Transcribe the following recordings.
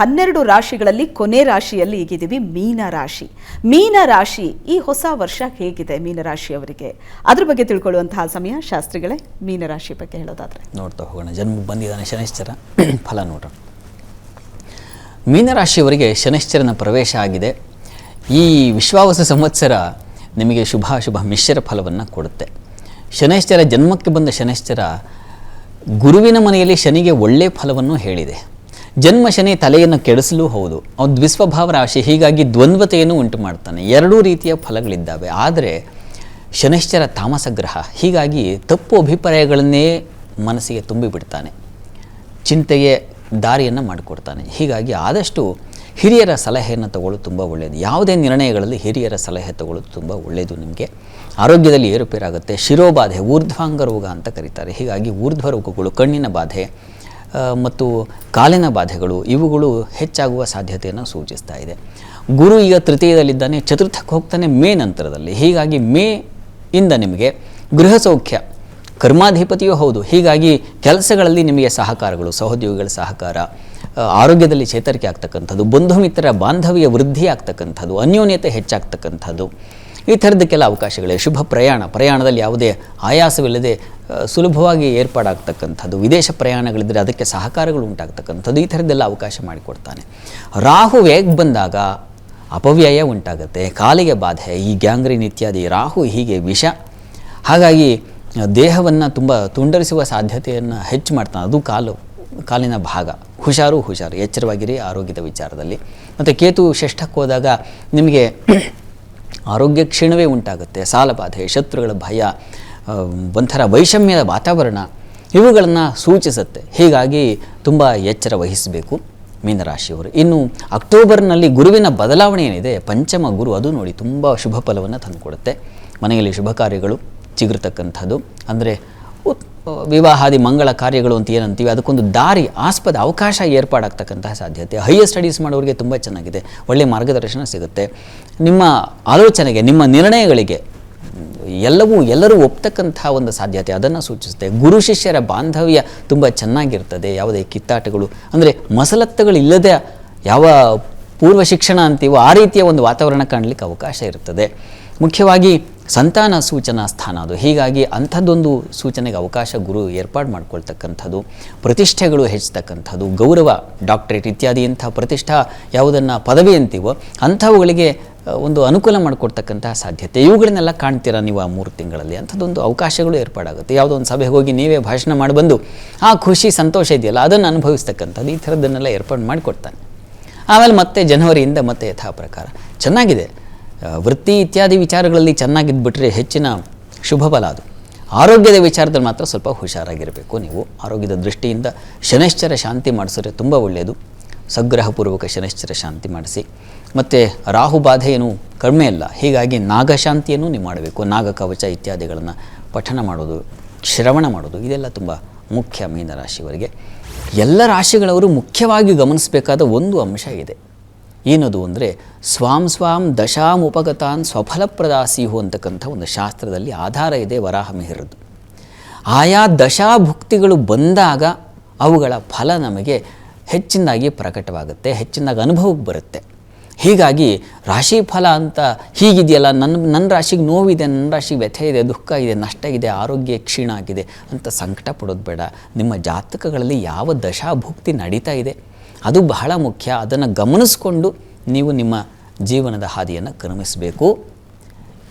ಹನ್ನೆರಡು ರಾಶಿಗಳಲ್ಲಿ ಕೊನೆ ರಾಶಿಯಲ್ಲಿ ಈಗಿದ್ದೀವಿ ಮೀನ ರಾಶಿ. ಮೀನ ರಾಶಿ ಈ ಹೊಸ ವರ್ಷ ಹೇಗಿದೆ ಮೀನರಾಶಿಯವರಿಗೆ? ಅದ್ರ ಬಗ್ಗೆ ತಿಳ್ಕೊಳ್ಳುವಂತಹ ಸಮಯ ಶಾಸ್ತ್ರಿಗಳೇ ಮೀನರಾಶಿ ಬಗ್ಗೆ ಹೇಳೋದಾದ್ರೆ. ನೋಡ್ತಾ ಹೋಗೋಣ. ಜನ್ಮ ಬಂದಿದ್ದಾನೆ ಶನಿಶ್ಚರ ಫಲ ನೋಡೋಣ. ಮೀನರಾಶಿಯವರಿಗೆ ಶನಿಶ್ಚರನ ಪ್ರವೇಶ ಆಗಿದೆ. ಈ ವಿಶ್ವಾವಸ ಸಂವತ್ಸರ ನಿಮಗೆ ಶುಭ ಶುಭ ಮಿಶ್ರ ಫಲವನ್ನು ಕೊಡುತ್ತೆ. ಶನೈಶ್ಚರ ಜನ್ಮಕ್ಕೆ ಬಂದ ಶನೈಶ್ಚರ ಗುರುವಿನ ಮನೆಯಲ್ಲಿ ಶನಿಗೆ ಒಳ್ಳೆಯ ಫಲವನ್ನು ಹೇಳಿದೆ. ಜನ್ಮ ಶನಿ ತಲೆಯನ್ನು ಕೆಡಿಸಲೂ ಹೌದು. ಅವನು ದ್ವಿಸ್ವಭಾವ ರಾಶಿ ಹೀಗಾಗಿ ದ್ವಂದ್ವತೆಯನ್ನು ಉಂಟು ಮಾಡ್ತಾನೆ. ಎರಡೂ ರೀತಿಯ ಫಲಗಳಿದ್ದಾವೆ. ಆದರೆ ಶನಿಶ್ಚರ ತಾಮಸ ಗ್ರಹ ಹೀಗಾಗಿ ತಪ್ಪು ಅಭಿಪ್ರಾಯಗಳನ್ನೇ ಮನಸ್ಸಿಗೆ ತುಂಬಿಬಿಡ್ತಾನೆ. ಚಿಂತೆಗೆ ದಾರಿಯನ್ನು ಮಾಡಿಕೊಡ್ತಾನೆ. ಹೀಗಾಗಿ ಆದಷ್ಟು ಹಿರಿಯರ ಸಲಹೆಯನ್ನು ತಗೊಳ್ಳೋದು ತುಂಬ ಒಳ್ಳೆಯದು ಯಾವುದೇ ನಿರ್ಣಯಗಳಲ್ಲಿ ಹಿರಿಯರ ಸಲಹೆ ತಗೊಳ್ಳೋದು ತುಂಬ ಒಳ್ಳೆಯದು ನಿಮಗೆ. ಆರೋಗ್ಯದಲ್ಲಿ ಏರುಪೇರಾಗುತ್ತೆ. ಶಿರೋಬಾಧೆ, ಊರ್ಧ್ವಾಂಗ ರೋಗ ಅಂತ ಕರೀತಾರೆ. ಹೀಗಾಗಿ ಊರ್ಧ್ವ ರೋಗಗಳು, ಕಣ್ಣಿನ ಬಾಧೆ ಮತ್ತು ಕಾಲಿನ ಬಾಧೆಗಳು ಇವುಗಳು ಹೆಚ್ಚಾಗುವ ಸಾಧ್ಯತೆಯನ್ನು ಸೂಚಿಸ್ತಾ ಇದೆ. ಗುರು ಈಗ ತೃತೀಯದಲ್ಲಿದ್ದಾನೆ, ಚತುರ್ಥಕ್ಕೆ ಹೋಗ್ತಾನೆ ಮೇ ನಂತರದಲ್ಲಿ. ಹೀಗಾಗಿ ಮೇ ಇಂದ ನಿಮಗೆ ಗೃಹ ಸೌಖ್ಯ, ಕರ್ಮಾಧಿಪತಿಯೂ ಹೌದು. ಹೀಗಾಗಿ ಕೆಲಸಗಳಲ್ಲಿ ನಿಮಗೆ ಸಹಕಾರಗಳು, ಸಹೋದ್ಯೋಗಿಗಳ ಸಹಕಾರ ಆರೋಗ್ಯದಲ್ಲಿ ಚೇತರಿಕೆ ಆಗ್ತಕ್ಕಂಥದ್ದು ಬಂಧು ಮಿತ್ರರ ಬಾಂಧವ್ಯ ವೃದ್ಧಿ ಆಗ್ತಕ್ಕಂಥದ್ದು, ಅನ್ಯೋನ್ಯತೆ ಹೆಚ್ಚಾಗ್ತಕ್ಕಂಥದ್ದು. ಈ ಥರದಕ್ಕೆಲ್ಲ ಅವಕಾಶಗಳಿವೆ. ಶುಭ ಪ್ರಯಾಣ. ಪ್ರಯಾಣದಲ್ಲಿ ಯಾವುದೇ ಆಯಾಸವಿಲ್ಲದೆ ಸುಲಭವಾಗಿ ಏರ್ಪಾಡಾಗ್ತಕ್ಕಂಥದ್ದು, ವಿದೇಶ ಪ್ರಯಾಣಗಳಿದ್ದರೆ ಅದಕ್ಕೆ ಸಹಕಾರಗಳು ಉಂಟಾಗ್ತಕ್ಕಂಥದ್ದು, ಈ ಥರದ್ದೆಲ್ಲ ಅವಕಾಶ ಮಾಡಿಕೊಡ್ತಾನೆ. ರಾಹು ವೇಗ ಬಂದಾಗ ಅಪವ್ಯಯ ಉಂಟಾಗುತ್ತೆ, ಕಾಲಿಗೆ ಬಾಧೆ, ಈ ಗ್ಯಾಂಗ್ರೀನ್ ಇತ್ಯಾದಿ. ರಾಹು ಹೀಗೆ ವಿಷ. ಹಾಗಾಗಿ ದೇಹವನ್ನು ತುಂಬ ತುಂಡರಿಸುವ ಸಾಧ್ಯತೆಯನ್ನು ಹೆಚ್ಚು ಮಾಡ್ತಾನೆ. ಅದು ಕಾಲು, ಕಾಲಿನ ಭಾಗ. ಹುಷಾರು ಹುಷಾರು. ಎಚ್ಚರವಾಗಿರಿ, ಆರೋಗ್ಯದ ವಿಚಾರದಲ್ಲಿ. ಮತ್ತು ಕೇತು ಷಷ್ಠಕ್ಕೆ ಹೋದಾಗ ನಿಮಗೆ ಆರೋಗ್ಯ ಕ್ಷೀಣವೇ ಉಂಟಾಗುತ್ತೆ. ಸಾಲಬಾಧೆ, ಶತ್ರುಗಳ ಭಯ ಒಂಥರ ವೈಷಮ್ಯದ ವಾತಾವರಣ ಇವುಗಳನ್ನು ಸೂಚಿಸುತ್ತೆ. ಹೀಗಾಗಿ ತುಂಬ ಎಚ್ಚರ ವಹಿಸಬೇಕು ಮೀನರಾಶಿಯವರು. ಇನ್ನು ಅಕ್ಟೋಬರ್ನಲ್ಲಿ ಗುರುವಿನ ಬದಲಾವಣೆ ಏನಿದೆ, ಪಂಚಮ ಗುರು ಅದು ನೋಡಿ ತುಂಬ ಶುಭ ಫಲವನ್ನು ತಂದುಕೊಡುತ್ತೆ. ಮನೆಯಲ್ಲಿ ಶುಭ ಕಾರ್ಯಗಳು ಚಿಗುರ್ತಕ್ಕಂಥದ್ದು. ಅಂದರೆ ವಿವಾಹಾದಿ ಮಂಗಳ ಕಾರ್ಯಗಳು ಅಂತ ಏನಂತೀವಿ, ಅದಕ್ಕೊಂದು ದಾರಿ, ಆಸ್ಪದ ಅವಕಾಶ ಏರ್ಪಾಡಾಗ್ತಕ್ಕಂತಹ ಸಾಧ್ಯತೆ. ಹೈಯರ್ ಸ್ಟಡೀಸ್ ಮಾಡೋರಿಗೆ ತುಂಬ ಚೆನ್ನಾಗಿದೆ. ಒಳ್ಳೆಯ ಮಾರ್ಗದರ್ಶನ ಸಿಗುತ್ತೆ. ನಿಮ್ಮ ಆಲೋಚನೆಗೆ, ನಿಮ್ಮ ನಿರ್ಣಯಗಳಿಗೆ, ಎಲ್ಲವೂ, ಎಲ್ಲರೂ ಒಪ್ತಕ್ಕಂಥ ಒಂದು ಸಾಧ್ಯತೆ, ಅದನ್ನು ಸೂಚಿಸುತ್ತೆ. ಗುರು ಶಿಷ್ಯರ ಬಾಂಧವ್ಯ ತುಂಬ ಚೆನ್ನಾಗಿರ್ತದೆ. ಯಾವುದೇ ಕಿತ್ತಾಟಗಳು, ಅಂದರೆ ಮಸಲತ್ತುಗಳಿಲ್ಲದೆ ಯಾವ ಪೂರ್ವ ಶಿಕ್ಷಣ ಅಂತೀವೋ, ಆ ರೀತಿಯ ಒಂದು ವಾತಾವರಣ ಕಾಣಲಿಕ್ಕೆ ಅವಕಾಶ ಇರ್ತದೆ. ಮುಖ್ಯವಾಗಿ ಸಂತಾನ ಸೂಚನಾ ಸ್ಥಾನ ಅದು. ಹೀಗಾಗಿ ಅಂಥದ್ದೊಂದು ಸೂಚನೆಗೆ ಅವಕಾಶ ಗುರು ಏರ್ಪಾಡು ಮಾಡ್ಕೊಳ್ತಕ್ಕಂಥದ್ದು, ಪ್ರತಿಷ್ಠೆಗಳು ಹೆಚ್ಚತಕ್ಕಂಥದ್ದು, ಗೌರವ, ಡಾಕ್ಟ್ರೇಟ್ ಇತ್ಯಾದಿ ಇಂಥ ಪ್ರತಿಷ್ಠಾ ಯಾವುದನ್ನು ಪದವಿ ಅಂತೀವೋ ಅಂಥವುಗಳಿಗೆ ಒಂದು ಅನುಕೂಲ ಮಾಡಿಕೊಡ್ತಕ್ಕಂತಹ ಸಾಧ್ಯತೆ. ಇವುಗಳನ್ನೆಲ್ಲ ಕಾಣ್ತೀರಾ ನೀವು ಆ ಮೂರು ತಿಂಗಳಲ್ಲಿ? ಅಂಥದ್ದೊಂದು ಅವಕಾಶಗಳು ಏರ್ಪಾಡಾಗುತ್ತೆ. ಯಾವುದೋ ಒಂದು ಸಭೆಗೆ ಹೋಗಿ ನೀವೇ ಭಾಷಣ ಮಾಡಿ ಬಂದು, ಆ ಖುಷಿ, ಸಂತೋಷ ಇದೆಯಲ್ಲ, ಅದನ್ನು ಅನುಭವಿಸ್ತಕ್ಕಂಥದ್ದು ಈ ಥರದ್ದನ್ನೆಲ್ಲ ಏರ್ಪಾಡು ಮಾಡಿಕೊಡ್ತಾನೆ. ಆಮೇಲೆ ಮತ್ತೆ ಜನವರಿಯಿಂದ ಮತ್ತೆ ಯಥಾ ಪ್ರಕಾರ ಚೆನ್ನಾಗಿದೆ. ವೃತ್ತಿ ಇತ್ಯಾದಿ ವಿಚಾರಗಳಲ್ಲಿ ಚೆನ್ನಾಗಿದ್ದುಬಿಟ್ರೆ ಹೆಚ್ಚಿನ ಶುಭ ಫಲ ಅದು. ಆರೋಗ್ಯದ ವಿಚಾರದಲ್ಲಿ ಮಾತ್ರ ಸ್ವಲ್ಪ ಹುಷಾರಾಗಿರಬೇಕು ನೀವು. ಆರೋಗ್ಯದ ದೃಷ್ಟಿಯಿಂದ ಶನೈಶ್ಚರ ಶಾಂತಿ ಮಾಡಿಸಿದ್ರೆ ತುಂಬ ಒಳ್ಳೆಯದು ಸಗ್ರಹಪೂರ್ವಕ ಶನೈಶ್ಚರ ಶಾಂತಿ ಮಾಡಿಸಿ. ಮತ್ತು ರಾಹು ಏನು ಕಡಿಮೆ ಇಲ್ಲ ಹೀಗಾಗಿ ನಾಗಶಾಂತಿಯನ್ನು ನೀವು ಮಾಡಬೇಕು. ನಾಗಕವಚ ಇತ್ಯಾದಿಗಳನ್ನು ಪಠನ ಮಾಡೋದು, ಶ್ರವಣ ಮಾಡೋದು, ಇದೆಲ್ಲ ತುಂಬ ಮುಖ್ಯ ಮೀನರಾಶಿಯವರಿಗೆ. ಎಲ್ಲ ರಾಶಿಗಳವರು ಮುಖ್ಯವಾಗಿ ಗಮನಿಸಬೇಕಾದ ಒಂದು ಅಂಶ ಇದೆ. ಏನದು ಅಂದರೆ ಸ್ವಾಂ ಸ್ವಾಂ ದಶಾಂ ಉಪಗತಾನ್ ಸ್ವಫಲಪ್ರದಾಸಿಹು ಅಂತಕ್ಕಂಥ ಒಂದು ಶಾಸ್ತ್ರದಲ್ಲಿ ಆಧಾರ ಇದೆ ವರಾಹ ಮೆಹರದ್ದು ಆಯಾ ದಶಾಭುಕ್ತಿಗಳು ಬಂದಾಗ ಅವುಗಳ ಫಲ ನಮಗೆ ಹೆಚ್ಚಿನದಾಗಿ ಪ್ರಕಟವಾಗುತ್ತೆ, ಹೆಚ್ಚಿನದಾಗಿ ಅನುಭವಕ್ಕೆ ಬರುತ್ತೆ. ಹೀಗಾಗಿ ರಾಶಿ ಫಲ ಅಂತ ಹೀಗಿದೆಯಲ್ಲ ನನ್ನ ನನ್ನ ರಾಶಿಗೆ ನೋವಿದೆ ನನ್ನ ರಾಶಿಗೆ ವ್ಯಥೆ ಇದೆ, ದುಃಖ ಇದೆ, ನಷ್ಟ ಇದೆ, ಆರೋಗ್ಯ ಕ್ಷೀಣ ಆಗಿದೆ ಅಂತ ಸಂಕಟ ಪಡೋದು ಬೇಡ. ನಿಮ್ಮ ಜಾತಕಗಳಲ್ಲಿ ಯಾವ ದಶಾಭುಕ್ತಿ ನಡೀತಾ ಇದೆ? ಅದು ಬಹಳ ಮುಖ್ಯ. ಅದನ್ನು ಗಮನಿಸ್ಕೊಂಡು ನೀವು ನಿಮ್ಮ ಜೀವನದ ಹಾದಿಯನ್ನು ಕ್ರಮಿಸಬೇಕು.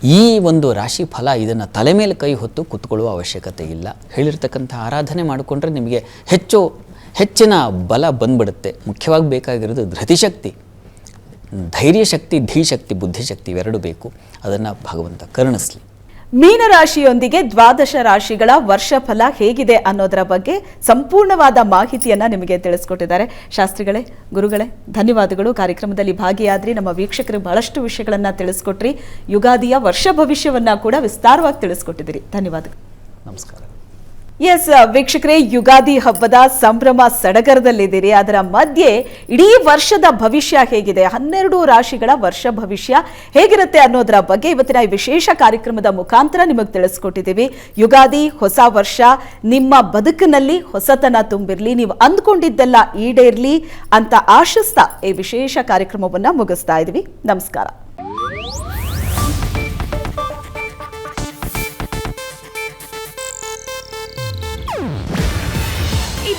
ಈ ಒಂದು ರಾಶಿ ಫಲ ಇದನ್ನು ತಲೆ ಮೇಲೆ ಕೈ ಹೊತ್ತು ಕೂತ್ಕೊಳ್ಳುವ ಅವಶ್ಯಕತೆ ಇಲ್ಲ. ಹೇಳಿರ್ತಕ್ಕಂಥ ಆರಾಧನೆ ಮಾಡಿಕೊಂಡ್ರೆ ನಿಮಗೆ ಹೆಚ್ಚು, ಹೆಚ್ಚಿನ ಬಲ ಬಂದ್ಬಿಡುತ್ತೆ. ಮುಖ್ಯವಾಗಿ ಬೇಕಾಗಿರೋದು ಧೃತಿಶಕ್ತಿ. ಧೈರ್ಯ ಶಕ್ತಿ ಧೀಶಕ್ತಿ, ಬುದ್ಧಿಶಕ್ತಿ ಇವೆರಡು ಬೇಕು. ಅದನ್ನು ಭಗವಂತ ಕರುಣಿಸಲಿ. ಮೀನರಾಶಿಯೊಂದಿಗೆ ದ್ವಾದಶ ರಾಶಿಗಳ ವರ್ಷ ಫಲ ಹೇಗಿದೆ ಅನ್ನೋದರ ಬಗ್ಗೆ ಸಂಪೂರ್ಣವಾದ ಮಾಹಿತಿಯನ್ನ ನಿಮಗೆ ತಿಳಿಸ್ಕೊಟ್ಟಿದ್ದಾರೆ. ಶಾಸ್ತ್ರಿಗಳೇ, ಗುರುಗಳೇ, ಧನ್ಯವಾದಗಳು. ಕಾರ್ಯಕ್ರಮದಲ್ಲಿ ಭಾಗಿಯಾದ್ರಿ. ನಮ್ಮ ವೀಕ್ಷಕರು ಬಹಳಷ್ಟು ವಿಷಯಗಳನ್ನು ತಿಳಿಸ್ಕೊಟ್ರಿ. ಯುಗಾದಿಯ ವರ್ಷ ಭವಿಷ್ಯವನ್ನ ಕೂಡ ವಿಸ್ತಾರವಾಗಿ ತಿಳಿಸ್ಕೊಟ್ಟಿದ್ದೀರಿ. ಧನ್ಯವಾದಗಳು. ನಮಸ್ಕಾರ. ಎಸ್ ವೀಕ್ಷಕರೇ, ಯುಗಾದಿ ಹಬ್ಬದ ಸಂಭ್ರಮ ಸಡಗರದಲ್ಲಿದ್ದೀರಿ. ಅದರ ಮಧ್ಯೆ ಇಡೀ ವರ್ಷದ ಭವಿಷ್ಯ ಹೇಗಿದೆ? ಹನ್ನೆರಡು ರಾಶಿಗಳ ವರ್ಷ ಭವಿಷ್ಯ ಹೇಗಿರುತ್ತೆ ಅನ್ನೋದರ ಬಗ್ಗೆ ಇವತ್ತಿನ ಈ ವಿಶೇಷ ಕಾರ್ಯಕ್ರಮದ ಮುಖಾಂತರ ನಿಮಗೆ ತಿಳಿಸ್ಕೊಟ್ಟಿದ್ದೀವಿ. ಯುಗಾದಿ ಹೊಸ ವರ್ಷ, ನಿಮ್ಮ ಬದುಕಿನಲ್ಲಿ ಹೊಸತನ ತುಂಬಿರಲಿ, ನೀವು ಅಂದ್ಕೊಂಡಿದ್ದೆಲ್ಲ ಈಡೇರಲಿ ಅಂತ ಆಶಿಸ್ತಾ ಈ ವಿಶೇಷ ಕಾರ್ಯಕ್ರಮವನ್ನ ಮುಗಿಸ್ತಾ ಇದ್ದೀವಿ. ನಮಸ್ಕಾರ.